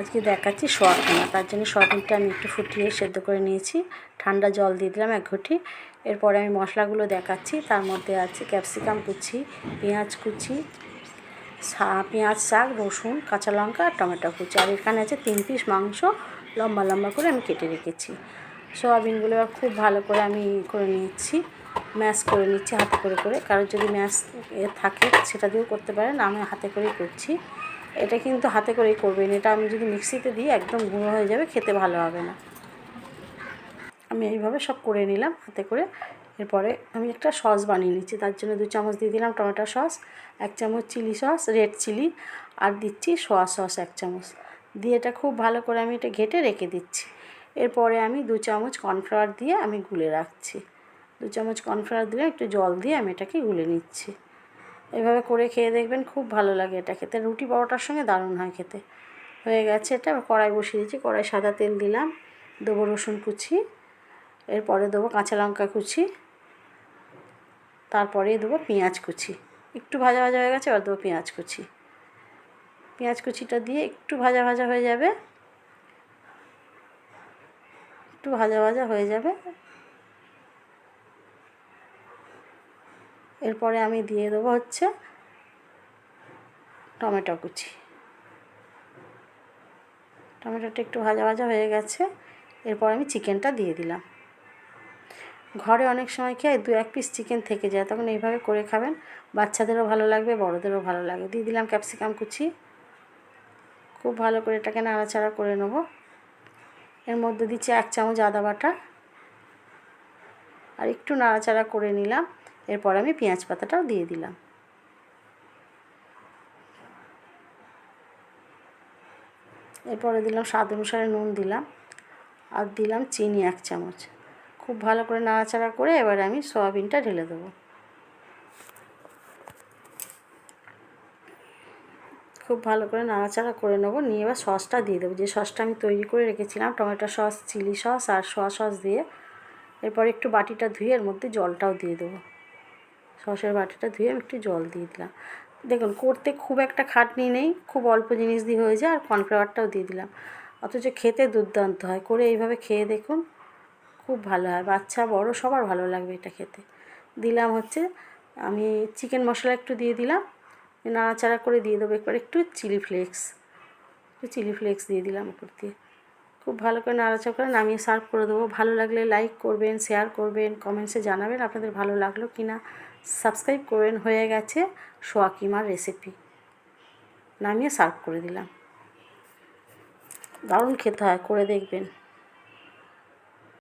আজকে দেখাচ্ছি সোয়াবিন। তার জন্য সোয়াবিনটা আমি একটু ফুটিয়ে সেদ্ধ করে নিয়েছি। ঠান্ডা জল দিয়ে দিলাম এক ঘটি। এরপরে আমি মশলাগুলো দেখাচ্ছি। তার মধ্যে আছে ক্যাপসিকাম কুচি, পেঁয়াজ কুচি পেঁয়াজ, শাক, রসুন, কাঁচা লঙ্কা আর টমেটো কুচি। আর এখানে আছে তিন পিস মাংস। লম্বা লম্বা করে আমি কেটে রেখেছি। সোয়াবিনগুলো এবার খুব ভালো করে আমি করে নিচ্ছি। ম্যাশ করে নিচ্ছি হাতে করে করে। কারোর যদি ম্যাশ থাকে, সেটা দিয়েও করতে পারেন। আমি হাতে করেই করছি। এটা কিন্তু হাতে করেই করবেন। এটা আমি যদি মিক্সিতে দিই, একদম গুঁড়ো হয়ে যাবে, খেতে ভালো হবে না। আমি এইভাবে সব করে নিলাম হাতে করে। এরপরে আমি একটা সস বানিয়ে নিচ্ছি। তার জন্য দু চামচ দিয়ে দিলাম টমেটো সস, এক চামচ চিলি সস, রেড চিলি, আর দিচ্ছি সোয়া সস এক চামচ। দিয়ে এটা খুব ভালো করে আমি এটা ঘেটে রেখে দিচ্ছি। এরপরে আমি দু চামচ কর্নফ্লাওয়ার দিয়ে আমি গুলে রাখছি। দু চামচ কর্নফ্লাওয়ার দিয়ে একটু জল দিয়ে আমি এটাকে গুলে নিচ্ছি। এভাবে করে খেয়ে দেখবেন খুব ভালো লাগে এটা খেতে। রুটি পরোটার সঙ্গে দারুণ হয় খেতে। হয়ে গেছে এটা কড়াই বসিয়ে দিয়েছি কড়াই সাদা তেল দিলাম, দেবো রসুন কুচি, এরপরে দেবো কাঁচা লঙ্কা কুচি, তারপরে দেবো পেঁয়াজ কুচি। একটু ভাজা ভাজা হয়ে গেছে, এবার দেবো পেঁয়াজ কুচি। পেঁয়াজ কুচিটা দিয়ে একটু ভাজা ভাজা হয়ে যাবে। একটু ভাজা ভাজা হয়ে যাবে। এরপরে আমি দিয়ে দেবো হচ্ছে টমেটো কুচি। টমেটোটা একটু ভাজা ভাজা হয়ে গেছে, এরপর আমি চিকেনটা দিয়ে দিলাম। ঘরে অনেক সময় খেয়ে দু এক পিস চিকেন থেকে যায়, তখন এইভাবে করে খাবেন। বাচ্চাদেরও ভালো লাগবে, বড়োদেরও ভালো লাগবে। দিয়ে দিলাম ক্যাপসিকাম কুচি। খুব ভালো করে এটাকে নাড়াচাড়া করে নেব। এর মধ্যে দিচ্ছি এক চামচ আদা বাটা। আর একটু নাড়াচাড়া করে নিলাম। এরপর আমি পেঁয়াজ পাতাটাও দিয়ে দিলাম। এরপরে দিলাম স্বাদ অনুসারে নুন দিলাম আর দিলাম চিনি এক চামচ। খুব ভালো করে নাড়াচাড়া করে এবার আমি সয়াবিনটা ঢেলে দেবো। খুব ভালো করে নাড়াচাড়া করে নেব, নিয়ে এবার সসটা দিয়ে দেবো। যে সসটা আমি তৈরি করে রেখেছিলাম, টমেটো সস, চিলি সস আর সোয়া সস দিয়ে, এরপর একটু বাটিটা ধুয়ে এর মধ্যে জলটাও দিয়ে দেবো। সসের বাটিটা ধুয়ে আমি একটু জল দিয়ে দিলাম। দেখুন, করতে খুব একটা খাটনি নেই, খুব অল্প জিনিস দিয়ে হয়ে যায় আর কর্নফ্লাওয়ারটাও দিয়ে দিলাম। অথচ খেতে দুর্দান্ত হয়, করে এইভাবে খেয়ে দেখুন, খুব ভালো হয়। বাচ্চা, বড়, সবার ভালো লাগবে এটা খেতে। দিলাম হচ্ছে, আমি চিকেন মশলা একটু দিয়ে দিলাম, নাড়াচাড়া করে দিয়ে দেবো একবার, একটু চিলি ফ্লেক্স, একটু চিলি ফ্লেক্স দিয়ে দিলাম উপর দিয়ে। খুব ভালো করে নাড়াচাড়া করে নামিয়ে সার্ভ করে দেবো। ভালো লাগলে লাইক করবেন, শেয়ার করবেন, কমেন্টসে জানাবেন আপনাদের ভালো লাগল কি না সাবস্ক্রাইব করবেন হয়ে গেছে সোয়াকিমার রেসিপি নামিয়ে সার্ভ করে দিলাম। দারুণ খেতে হয়, করে দেখবেন।